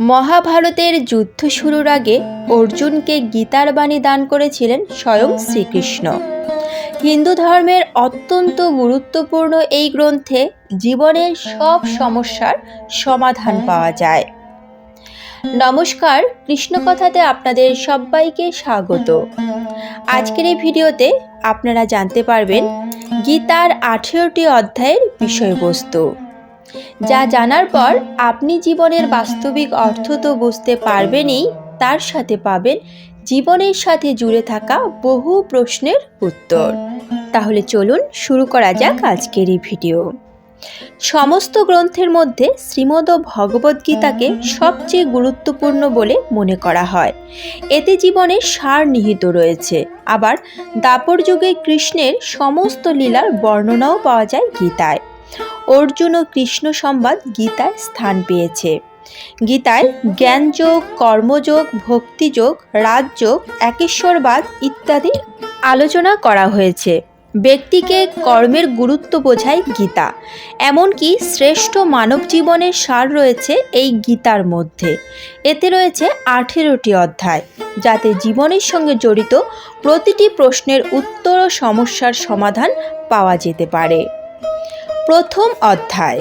মহাভারতের যুদ্ধ শুরুর আগে অর্জুনকে গীতার বাণী দান করেছিলেন স্বয়ং শ্রীকৃষ্ণ। হিন্দু ধর্মের অত্যন্ত গুরুত্বপূর্ণ এই গ্রন্থে জীবনের সব সমস্যার সমাধান পাওয়া যায়। নমস্কার, কৃষ্ণকথাতে আপনাদের সবাইকে স্বাগত। আজকের এই ভিডিওতে আপনারা জানতে পারবেন গীতার আঠেরোটি অধ্যায়ের বিষয়বস্তু। যা জানার পর আপনি জীবনের বাস্তবিক অর্থ তো বুঝতে পারবেনই, তার সাথে পাবেন জীবনের সাথে জুড়ে থাকা বহু প্রশ্নের উত্তর। তাহলে চলুন শুরু করা যাক আজকের এই ভিডিও। সমস্ত গ্রন্থের মধ্যে শ্রীমদ ভগবদ্গীতাকে সবচেয়ে গুরুত্বপূর্ণ বলে মনে করা হয়। এতে জীবনের সার নিহিত রয়েছে। আবার, দাপর যুগে কৃষ্ণের সমস্ত লীলার বর্ণনাও পাওয়া যায় গীতায়। অর্জুন ও কৃষ্ণ সংবাদ গীতায় স্থান পেয়েছে। গীতায় জ্ঞানযোগ, কর্মযোগ, ভক্তিযোগ, রাজযোগ, একেশ্বরবাদ ইত্যাদি আলোচনা করা হয়েছে। ব্যক্তিকে কর্মের গুরুত্ব বোঝায় গীতা। এমনকি শ্রেষ্ঠ মানব জীবনের সার রয়েছে এই গীতার মধ্যে। এতে রয়েছে আঠেরোটি অধ্যায়, যাতে জীবনের সঙ্গে জড়িত প্রতিটি প্রশ্নের উত্তর ও সমস্যার সমাধান পাওয়া যেতে পারে। প্রথম অধ্যায়,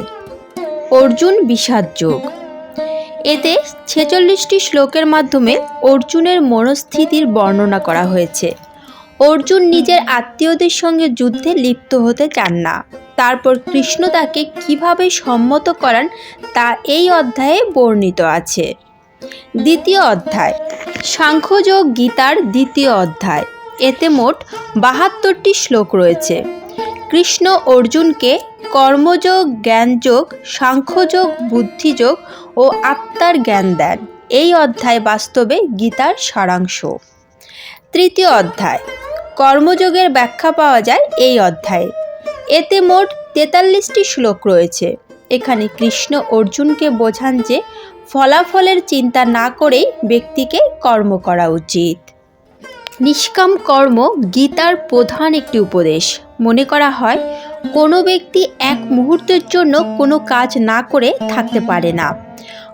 অর্জুন বিষাদ যোগ। এতে ছেচল্লিশটি শ্লোকের মাধ্যমে অর্জুনের মনস্থিতির বর্ণনা করা হয়েছে। অর্জুন নিজের আত্মীয়দের সঙ্গে যুদ্ধে লিপ্ত হতে চান না। তারপর কৃষ্ণ তাকে কীভাবে সম্মত করান তা এই অধ্যায়ে বর্ণিত আছে। দ্বিতীয় অধ্যায়, সাংখ্যযোগ গীতার দ্বিতীয় অধ্যায়, এতে মোট বাহাত্তরটি শ্লোক রয়েছে। কৃষ্ণ অর্জুনকে কর্মযোগ, জ্ঞানযোগ, সাংখ্যযোগ, বুদ্ধিযোগ ও আত্মার জ্ঞান দেন। এই অধ্যায় বাস্তবে গীতার সারাংশ। তৃতীয় অধ্যায়। কর্মযোগের ব্যাখ্যা পাওয়া যায় এই অধ্যায়ে। এতে মোট তেতাল্লিশটি শ্লোক রয়েছে। এখানে কৃষ্ণ অর্জুনকে বোঝান যে ফলাফলের চিন্তা না করেই ব্যক্তিকে কর্ম করা উচিত। নিষ্কাম কর্ম গীতার প্রধান একটি উপদেশ। মনে করা হয়, কোনো ব্যক্তি এক মুহূর্তের জন্য কোনো কাজ না করে থাকতে পারে না।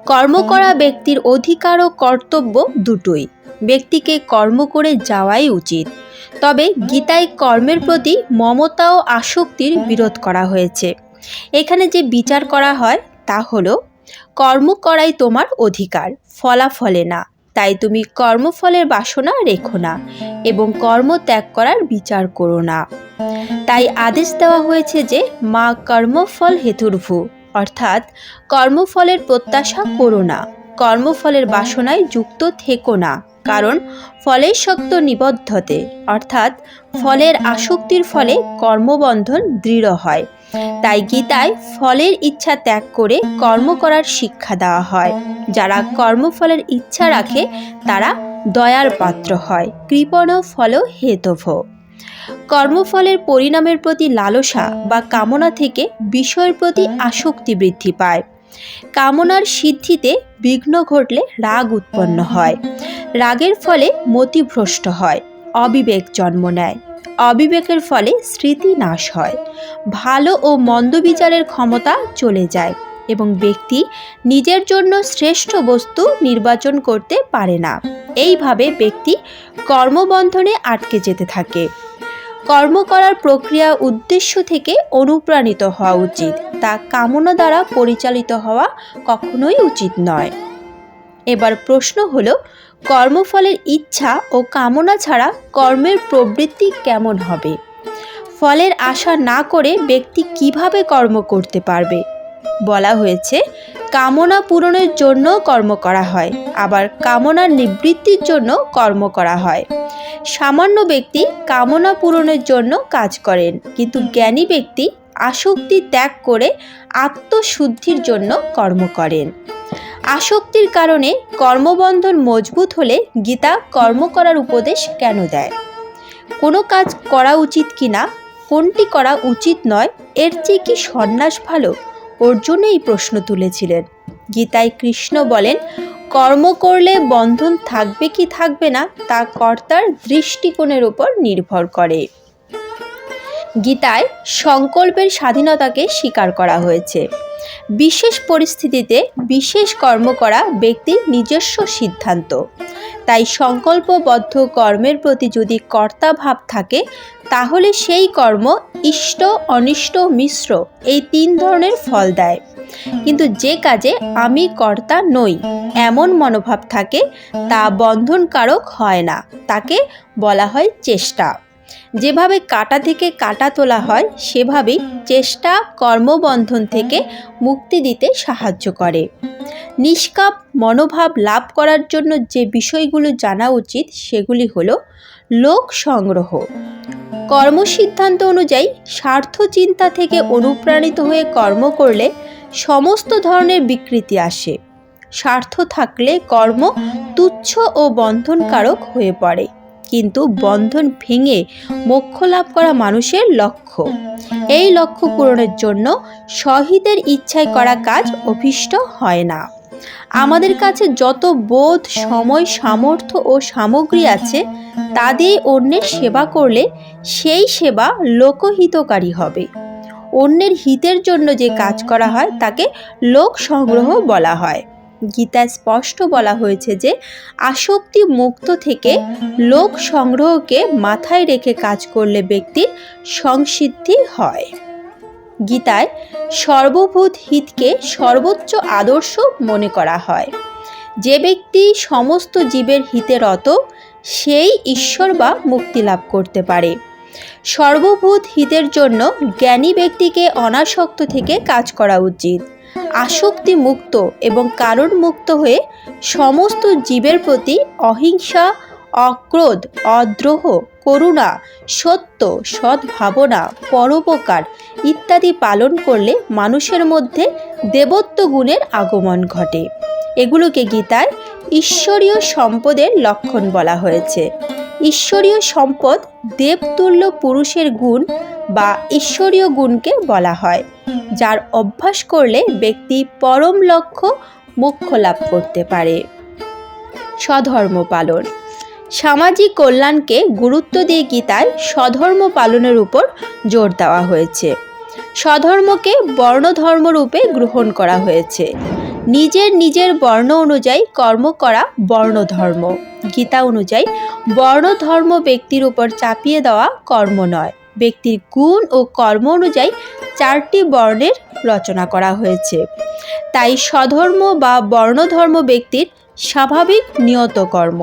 কর্ম করা ব্যক্তির অধিকার ও কর্তব্য দুটোই। ব্যক্তিকে কর্ম করে যাওয়াই উচিত। তবে গীতায় কর্মের প্রতি মমতা ও আসক্তির বিরোধ করা হয়েছে। এখানে যে বিচার করা হয়, তা হলো, কর্ম করাই তোমার অধিকার, ফলাফলে না। তাই তুমি কর্মফলের বাসনা রেখো না এবং কর্ম ত্যাগ করার বিচার করো না। তাই আদেশ দেওয়া হয়েছে যে মা কর্মফল হেতুর্ভু, অর্থাৎ কর্মফলের প্রত্যাশা করো না, কর্মফলের বাসনায় যুক্ত থেকো না, কারণ ফলের শক্ত নিবদ্ধতে, অর্থাৎ ফলের আসক্তির ফলে কর্মবন্ধন দৃঢ় হয়। তাই গীতায় ফলের ইচ্ছা ত্যাগ করে কর্ম করার শিক্ষা দেওয়া হয়। যারা কর্মফলের ইচ্ছা রাখে, তারা দয়ার পাত্র হয়। কৃপণ ফল হেতভ। কর্মফলের পরিণামের প্রতি লালসা বা কামনা থেকে বিষয়ের প্রতি আসক্তি বৃদ্ধি পায়। কামনার সিদ্ধিতে বিঘ্ন ঘটলে রাগ উৎপন্ন হয়। রাগের ফলে মতিভ্রষ্ট হয়, অবিবেক জন্ম নেয়। অবিবেকের ফলে স্মৃতি নাশ হয়। ভালো ও মন্দ বিচারের ক্ষমতা চলে যায় এবং ব্যক্তি নিজের জন্য শ্রেষ্ঠ বস্তু নির্বাচন করতে পারে না। এইভাবে ব্যক্তি কর্মবন্ধনে আটকে যেতে থাকে। কর্ম করার প্রক্রিয়া উদ্দেশ্য থেকে অনুপ্রাণিত হওয়া উচিত। তা কামনা দ্বারা পরিচালিত হওয়া কখনোই উচিত নয়। এবার প্রশ্ন হলো কর্মফলের ইচ্ছা ও কামনা ছাড়া কর্মের প্রবৃত্তি কেমন হবে? ফলের আশা না করে ব্যক্তি কীভাবে কর্ম করতে পারবে? বলা হয়েছে, কামনা পূরণের জন্য কর্ম করা হয়, আবার কামনার নিবৃত্তির জন্য কর্ম করা হয়। সামান্য ব্যক্তি কামনা পূরণের জন্য কাজ করেন, কিন্তু জ্ঞানী ব্যক্তি আসক্তি ত্যাগ করে আত্মশুদ্ধির জন্য কর্ম করেন। আসক্তির কারণে কর্মবন্ধন মজবুত হলে গীতা কর্ম করার উপদেশ কেন দেয়? কোনো কাজ করা উচিত কি না কোনটি করা উচিত নয়, এর চেয়ে কি সন্ন্যাস ভালো? অর্জুন এই প্রশ্ন তুলেছিলেন। গীতায় কৃষ্ণ বলেন, কর্ম করলে বন্ধন থাকবে কি থাকবে না, তা কর্তার দৃষ্টিকোণের উপর নির্ভর করে। গীতায় সংকল্পের স্বাধীনতাকে স্বীকার করা হয়েছে। বিশেষ পরিস্থিতিতে বিশেষ কর্ম করা ব্যক্তির নিজস্ব সিদ্ধান্ত। তাই সংকল্পবদ্ধ কর্মের প্রতি যদি কর্তা ভাব থাকে, তাহলে সেই কর্ম ইষ্ট, অনিষ্ট, মিশ্র এই তিন ধরনের ফল দেয়। কিন্তু যে কাজে আমি কর্তা নই, এমন মনোভাব থাকে, তা বন্ধনকারক হয় না, তাকে বলা হয় চেষ্টা। যেভাবে কাটা থেকে কাটা তোলা হয়, সেভাবেই চেষ্টা কর্মবন্ধন থেকে মুক্তি দিতে সাহায্য করে। নিষ্কাপ মনোভাব লাভ করার জন্য যে বিষয়গুলো জানা উচিত, সেগুলি হলো লোক সংগ্রহ। কর্মসিদ্ধান্ত অনুযায়ী স্বার্থ চিন্তা থেকে অনুপ্রাণিত হয়ে কর্ম করলে সমস্ত ধরনের বিকৃতি আসে। স্বার্থ থাকলে কর্ম তুচ্ছ ও বন্ধনকারক হয়ে পড়ে। কিন্তু বন্ধন ভেঙে মোক্ষ লাভ করা মানুষের লক্ষ্য। এই লক্ষ্য পূরণের জন্য শহীদের ইচ্ছায় করা কাজ অভিষ্ট হয় না। আমাদের কাছে যত বোধ, সময়, সামর্থ্য ও সামগ্রী আছে, তা দিয়ে অন্যের সেবা করলে সেই সেবা লোকহিতকারী হবে। অন্যের হিতের জন্য যে কাজ করা হয়, তাকে লোক সংগ্রহ বলা হয়। গীতায় স্পষ্ট বলা হয়েছে যে আসক্তি মুক্ত থেকে লোক সংগ্রহকে মাথায় রেখে কাজ করলে ব্যক্তির সংসিদ্ধি হয়। গীতায় সর্বভূত হিতকে সর্বোচ্চ আদর্শ মনে করা হয়। যে ব্যক্তি সমস্ত জীবের হিতে রত, সেই ঈশ্বর বা মুক্তি লাভ করতে পারে। সর্বভূত হিতের জন্য জ্ঞানী ব্যক্তিকে অনাসক্ত থেকে কাজ করা উচিত। আসক্তি মুক্ত এবং কারণ মুক্ত হয়ে সমস্ত জীবের প্রতি অহিংসা, অক্রোধ, অদ্রোহ, করুণা, সত্য, সদ্ভাবনা, পরোপকার ইত্যাদি পালন করলে মানুষের মধ্যে দেবত্ব গুণের আগমন ঘটে। এগুলোকে গীতায় ঈশ্বরীয় সম্পদের লক্ষণ বলা হয়েছে। ঈশ্বরীয় সম্পদ দেবতুল্য পুরুষের গুণ বা ঈশ্বরীয় গুণকে বলা হয়। যার অভ্যাস করলে ব্যক্তি পরম লক্ষ্য মোক্ষ লাভ করতে পারে। স্বধর্ম পালন। সামাজিক কল্যাণকে গুরুত্ব দিয়ে গীতায় স্বধর্ম পালনের উপর জোর দেওয়া হয়েছে। স্বধর্মকে বর্ণধর্ম রূপে গ্রহণ করা হয়েছে। নিজের নিজের বর্ণ অনুযায়ী কর্ম করা বর্ণধর্ম। গীতা অনুযায়ী বর্ণধর্ম ব্যক্তির উপর চাপিয়ে দেওয়া কর্ম নয়। ব্যক্তির গুণ ও কর্ম অনুযায়ী চারটি বর্ণের রচনা করা হয়েছে। তাই স্বধর্ম বা বর্ণধর্ম ব্যক্তির স্বাভাবিক নিয়ত কর্ম।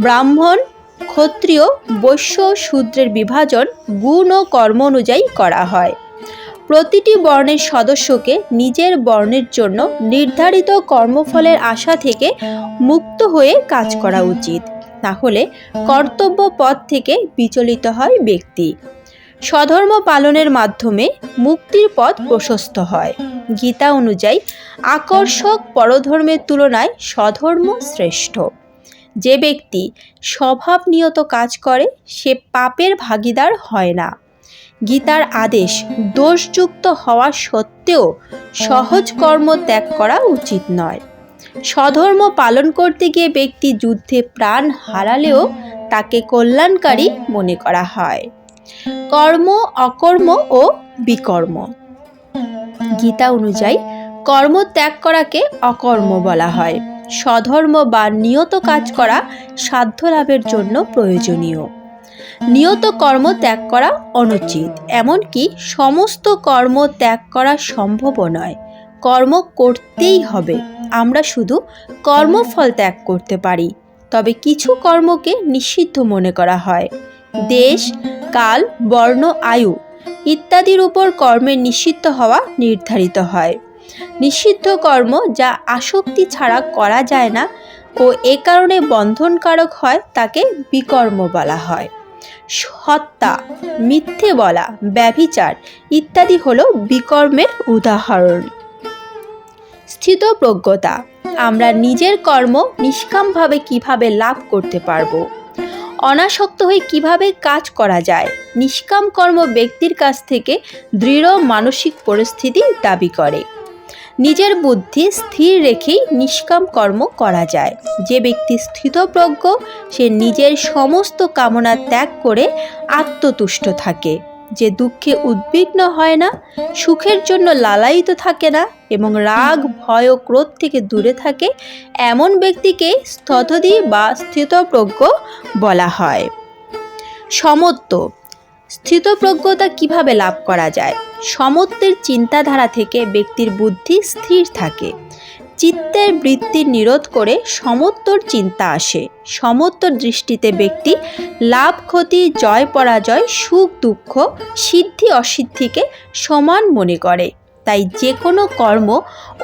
ব্রাহ্মণ, ক্ষত্রিয়, বৈশ্য শূদ্রের বিভাজন গুণ ও কর্ম অনুযায়ী করা হয়। প্রতিটি বর্ণের সদস্যকে নিজের বর্ণের জন্য নির্ধারিত কর্মফলের আশা থেকে মুক্ত হয়ে কাজ করা উচিত। তাহলে কর্তব্য পথ থেকে বিচলিত হয় ব্যক্তি। স্বধর্ম পালনের মাধ্যমে মুক্তির পথ প্রশস্ত হয়। গীতা অনুযায়ী আকর্ষক পরধর্মের তুলনায় স্বধর্ম শ্রেষ্ঠ। যে ব্যক্তি স্বভাবনিয়ত কাজ করে, সে পাপের ভাগিদার হয় না। গীতার আদেশ দোষযুক্ত হওয়া সত্ত্বেও সহজ কর্ম ত্যাগ করা উচিত নয়। স্বধর্ম পালন করতে গিয়ে ব্যক্তি যুদ্ধে প্রাণ হারালেও তাকে কল্যাণকারী মনে করা হয়। কর্ম, অকর্ম ও বিকর্ম। গীতা অনুযায়ী, কর্ম ত্যাগ করাকে অকর্ম বলা হয়। স্বধর্ম বা নিয়ত কাজ করা সাধ্য লাভের জন্য প্রয়োজনীয়। নিয়ত কর্ম ত্যাগ করা অনুচিত, এমনকি সমস্ত কর্ম ত্যাগ করা সম্ভবও নয়। কর্ম করতেই হবে। আমরা শুধু কর্মফল ত্যাগ করতে পারি। তবে কিছু কর্মকে নিষিদ্ধ মনে করা হয়। দেশ, কাল, বর্ণ, আয়ু ইত্যাদির উপর কর্মের নিষিদ্ধ হওয়া নির্ধারিত হয়। নিষিদ্ধ কর্ম যা আসক্তি ছাড়া করা যায় না ও এ কারণে বন্ধনকারক হয় তাকে বিকর্ম বলা হয়। হত্যা মিথ্যে বলা, ব্যভিচার ইত্যাদি হল বিকর্মের উদাহরণ। স্থিতপ্রজ্ঞতা, আমরা নিজের কর্ম নিষ্কামভাবে কীভাবে লাভ করতে পারব? অনাসক্ত হয়ে কীভাবে কাজ করা যায়? নিষ্কাম কর্ম ব্যক্তির কাছ থেকে দৃঢ় মানসিক পরিস্থিতি দাবি করে। নিজের বুদ্ধি স্থির রেখেই নিষ্কাম কর্ম করা যায়। যে ব্যক্তি স্থিতপ্রজ্ঞ, সে নিজের সমস্ত কামনা ত্যাগ করে আত্মতুষ্ট থাকে। যে দুঃখে উদ্বিগ্ন হয় না, সুখের জন্য লালায়িত থাকে না এবং রাগ, ভয় ও ক্রোধ থেকে দূরে থাকে, এমন ব্যক্তিকে স্থতধি বা স্থিতপ্রজ্ঞ বলা হয়। সমত্ব। স্থিতপ্রজ্ঞতা কীভাবে লাভ করা যায়? সমত্বের চিন্তাধারা থেকে ব্যক্তির বুদ্ধি স্থির থাকে। চিত্তের বৃত্তি নিরোধ করে সমত্বর চিন্তা আসে। সমত্বর দৃষ্টিতে ব্যক্তি লাভ, ক্ষতি, জয়, পরাজয়, সুখ, দুঃখ, সিদ্ধি, অসিদ্ধিকে সমান মনে করে। তাই যে কোনো কর্ম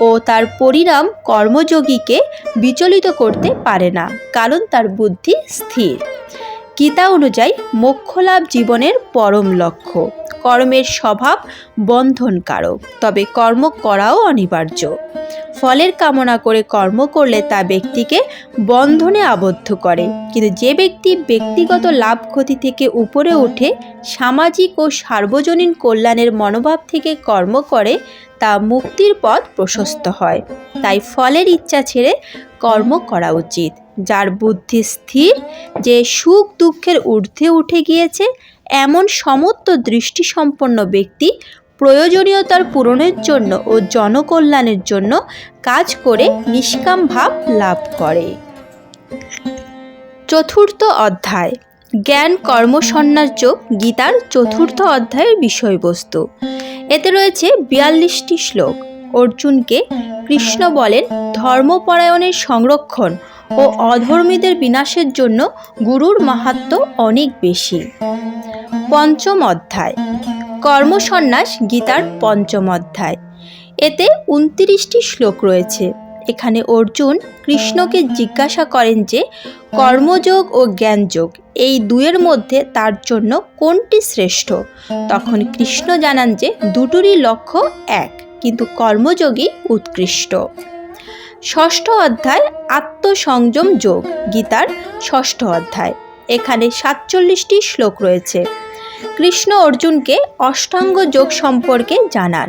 ও তার পরিণাম কর্মযোগীকে বিচলিত করতে পারে না, কারণ তার বুদ্ধি স্থির। গীতা অনুযায়ী মোক্ষলাভ জীবনের পরম লক্ষ্য। কর্মের স্বভাব বন্ধনকারক, তবে কর্ম করাও অনিবার্য। ফলের কামনা করে কর্ম করলে তা ব্যক্তিকে বন্ধনে আবদ্ধ করে। কিন্তু যে ব্যক্তি ব্যক্তিগত লাভ ক্ষতি থেকে উপরে উঠে সামাজিক ও সার্বজনীন কল্যাণের মনোভাব থেকে কর্ম করে, তা মুক্তির পথ প্রশস্ত হয়। তাই ফলের ইচ্ছা ছেড়ে কর্ম করা উচিত। যার বুদ্ধি স্থির, যে সুখ দুঃখের ঊর্ধ্বে উঠে গিয়েছে, এমন সমত্ব দৃষ্টিসম্পন্ন ব্যক্তি প্রয়োজনীয়তার পূরণের জন্য ও জনকল্যাণের জন্য কাজ করে নিষ্কাম ভাব লাভ করে। চতুর্থ অধ্যায়, জ্ঞান কর্মসন্ন্যাস যোগ গীতার চতুর্থ অধ্যায়ের বিষয়বস্তু। এতে রয়েছে বিয়াল্লিশটি শ্লোক। অর্জুনকে কৃষ্ণ বলেন, ধর্মপরায়ণের সংরক্ষণ ও অধর্মীদের বিনাশের জন্য গুরুর মাহাত্ম অনেক বেশি। পঞ্চম অধ্যায় কর্মসন্ন্যাস গীতার পঞ্চম অধ্যায়। এতে উনত্রিশটি শ্লোক রয়েছে। এখানে অর্জুন কৃষ্ণকে জিজ্ঞাসা করেন যে, কর্মযোগ ও জ্ঞানযোগ, এই দুয়ের মধ্যে তার জন্য কোনটি শ্রেষ্ঠ? তখন কৃষ্ণ জানান যে, দুটোরই লক্ষ্য এক, কিন্তু কর্মযোগই উৎকৃষ্ট। ষষ্ঠ অধ্যায়, আত্মসংযম যোগ, গীতার ষষ্ঠ অধ্যায়। এখানে সাতচল্লিশটি শ্লোক রয়েছে। কৃষ্ণ অর্জুনকে অষ্টাঙ্গ যোগ সম্পর্কে জানান।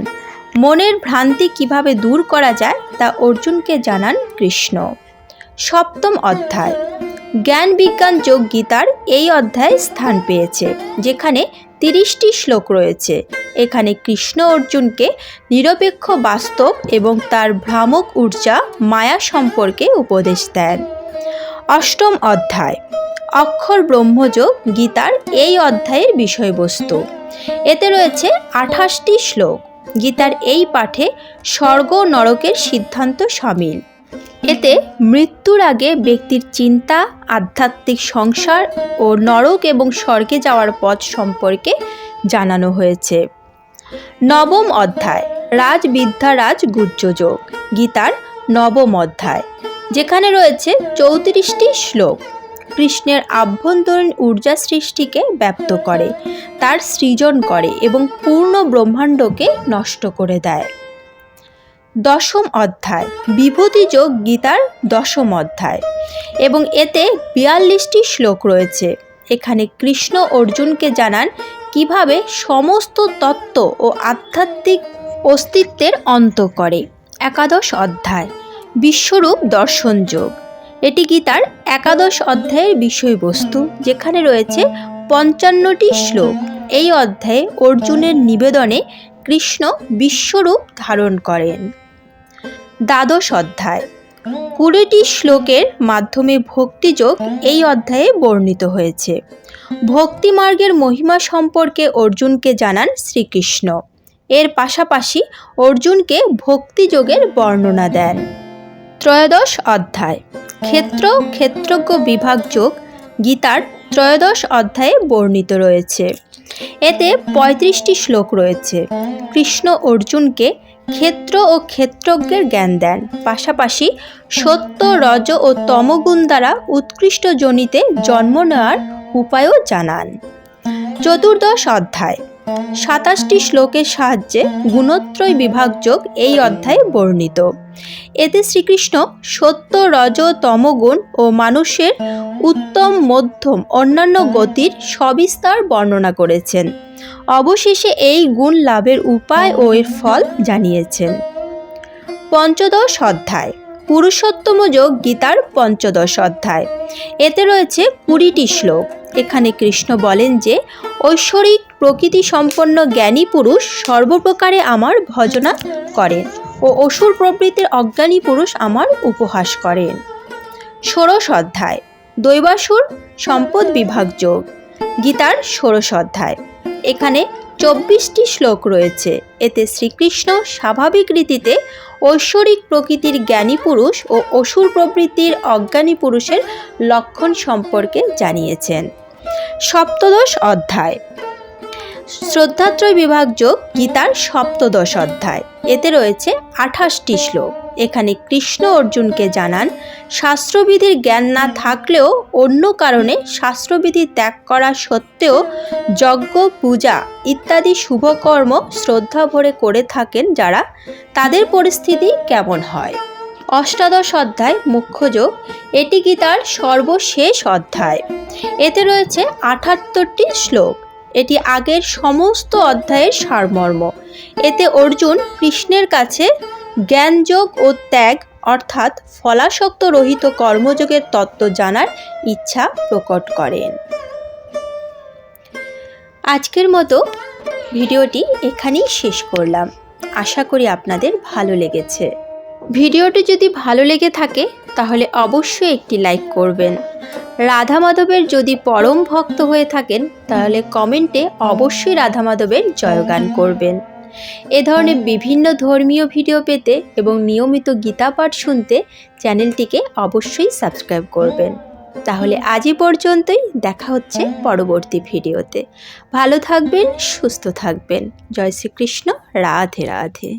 মনের ভ্রান্তি কীভাবে দূর করা যায় তা অর্জুনকে জানান কৃষ্ণ। সপ্তম অধ্যায়। জ্ঞান বিজ্ঞান যোগ গীতার এই অধ্যায়ে স্থান পেয়েছে, যেখানে তিরিশটি শ্লোক রয়েছে। এখানে কৃষ্ণ অর্জুনকে নিরপেক্ষ বাস্তব এবং তার ভ্রামক ঊর্জা, মায়া সম্পর্কে উপদেশ দেন। অষ্টম অধ্যায়। অক্ষর ব্রহ্মযোগ গীতার এই অধ্যায়ের বিষয়বস্তু। এতে রয়েছে আঠাশটি শ্লোক। গীতার এই পাঠে স্বর্গ নরকের সিদ্ধান্ত সামিল। এতে মৃত্যুর আগে ব্যক্তির চিন্তা, আধ্যাত্মিক সংসার ও নরক এবং স্বর্গে যাওয়ার পথ সম্পর্কে জানানো হয়েছে। নবম অধ্যায়, রাজবিদ্যা রাজ গুহ্যযোগ গীতার নবম অধ্যায়, যেখানে রয়েছে চৌত্রিশটি শ্লোক। কৃষ্ণের আভ্যন্তরীণ ঊর্জা সৃষ্টিকে ব্যপ্ত করে, তার সৃজন করে এবং পূর্ণ ব্রহ্মাণ্ডকে নষ্ট করে দেয়। দশম অধ্যায়, বিভূতি যোগ গীতার দশম অধ্যায়। এবং এতে বিয়াল্লিশটি শ্লোক রয়েছে। এখানে কৃষ্ণ অর্জুনকে জানান কীভাবে সমস্ত তত্ত্ব ও আধ্যাত্মিক অস্তিত্বের অন্ত করে। একাদশ অধ্যায়, বিশ্বরূপ দর্শন যোগ। এটি গীতার একাদশ অধ্যায়ের বিষয়বস্তু? যেখানে রয়েছে পঞ্চান্নটি শ্লোক। এই অধ্যায়ে অর্জুনের নিবেদনে কৃষ্ণ বিশ্বরূপ ধারণ করেন। দ্বাদশ অধ্যায়। কুড়িটি শ্লোকের মাধ্যমে ভক্তিযোগ এই অধ্যায়ে বর্ণিত হয়েছে। ভক্তি মার্গের মহিমা সম্পর্কে অর্জুনকে জানান শ্রীকৃষ্ণ। এর পাশাপাশি অর্জুনকে ভক্তিযোগের বর্ণনা দেন। ত্রয়োদশ অধ্যায়। ক্ষেত্র ক্ষেত্রজ্ঞ বিভাগ যোগ গীতার ত্রয়োদশ অধ্যায়ে বর্ণিত রয়েছে। এতে পঁয়ত্রিশটি শ্লোক রয়েছে। কৃষ্ণ অর্জুনকে ক্ষেত্র ও ক্ষেত্রজ্ঞের জ্ঞান দেন। পাশাপাশি সত্য, রজ ও তমগুণ দ্বারা উৎকৃষ্ট জনিতে জন্ম নেওয়ার উপায়ও জানান। চতুর্দশ অধ্যায়। সাতাশটি শ্লোকের সাহায্যে গুণত্রয় বিভাগ যোগ এই অধ্যায়ে বর্ণিত। এতে শ্রীকৃষ্ণ সত্য, রজ, তমগুণ ও মানুষের উত্তম, মধ্যম, অন্যান্য গতির সবিস্তার বর্ণনা করেছেন। অবশেষে এই গুণ লাভের উপায় ও এর ফল জানিয়েছেন। পঞ্চদশ অধ্যায়। পুরুষোত্তম যোগ গীতার পঞ্চদশ অধ্যায়। এতে রয়েছে কুড়িটি শ্লোক। এখানে কৃষ্ণ বলেন যে, ঐশ্বরিক প্রকৃতি সম্পন্ন জ্ঞানী পুরুষ সর্বপ্রকারে আমার ভজনা করেন ও অসুর প্রবৃত্তির অজ্ঞানী পুরুষ আমার উপহাস করেন। ষোড়শ অধ্যায়, দৈবাসুর সম্পদ বিভাগ যোগ, গীতার ষোড়শ অধ্যায়। এখানে চব্বিশটি শ্লোক রয়েছে। এতে শ্রীকৃষ্ণ স্বাভাবিক রীতিতে ঐশ্বরিক প্রকৃতির জ্ঞানী পুরুষ ও অসুর প্রবৃত্তির অজ্ঞানী পুরুষের লক্ষণ সম্পর্কে জানিয়েছেন। সপ্তদশ অধ্যায় শ্রদ্ধাত্রয় বিভাগ যোগ গীতার সপ্তদশ অধ্যায়। এতে রয়েছে আঠাশটি শ্লোক। এখানে কৃষ্ণ অর্জুনকে জানান, শাস্ত্রবিধির জ্ঞান না থাকলেও অন্য কারণে শাস্ত্রবিধি ত্যাগ করা সত্ত্বেও যজ্ঞ, পূজা ইত্যাদি শুভকর্ম শ্রদ্ধা ভরে করে থাকেন যারা। তাদের পরিস্থিতি কেমন হয়? অষ্টাদশ অধ্যায় মুখ্যযোগ এটি গীতার সর্বশেষ অধ্যায়। এতে রয়েছে আটাত্তরটি শ্লোক। এটি আগের সমস্ত অধ্যায়ের সারমর্ম। এতে অর্জুন কৃষ্ণের কাছে জ্ঞানযোগ ও ত্যাগ, অর্থাৎ ফলাসক্ত রহিত কর্মযোগের তত্ত্ব জানার ইচ্ছা প্রকট করেন। আজকের মতো ভিডিওটি এখানেই শেষ করলাম। আশা করি আপনাদের ভালো লেগেছে। ভিডিওটি যদি ভালো লেগে থাকে, তাহলে অবশ্যই একটি লাইক করবেন। রাধা মাধবের যদি পরম ভক্ত হয়ে থাকেন, তাহলে কমেন্টে অবশ্যই রাধা মাধবের জয়গান করবেন। এ ধরনের বিভিন্ন ধর্মীয় ভিডিও পেতে এবং নিয়মিত গীতা পাঠ শুনতে চ্যানেলটিকে অবশ্যই সাবস্ক্রাইব করবেন। তাহলে আজই পর্যন্তই, দেখা হচ্ছে পরবর্তী ভিডিওতে। ভালো থাকবেন, সুস্থ থাকবেন। জয় শ্রীকৃষ্ণ, রাধে রাধে।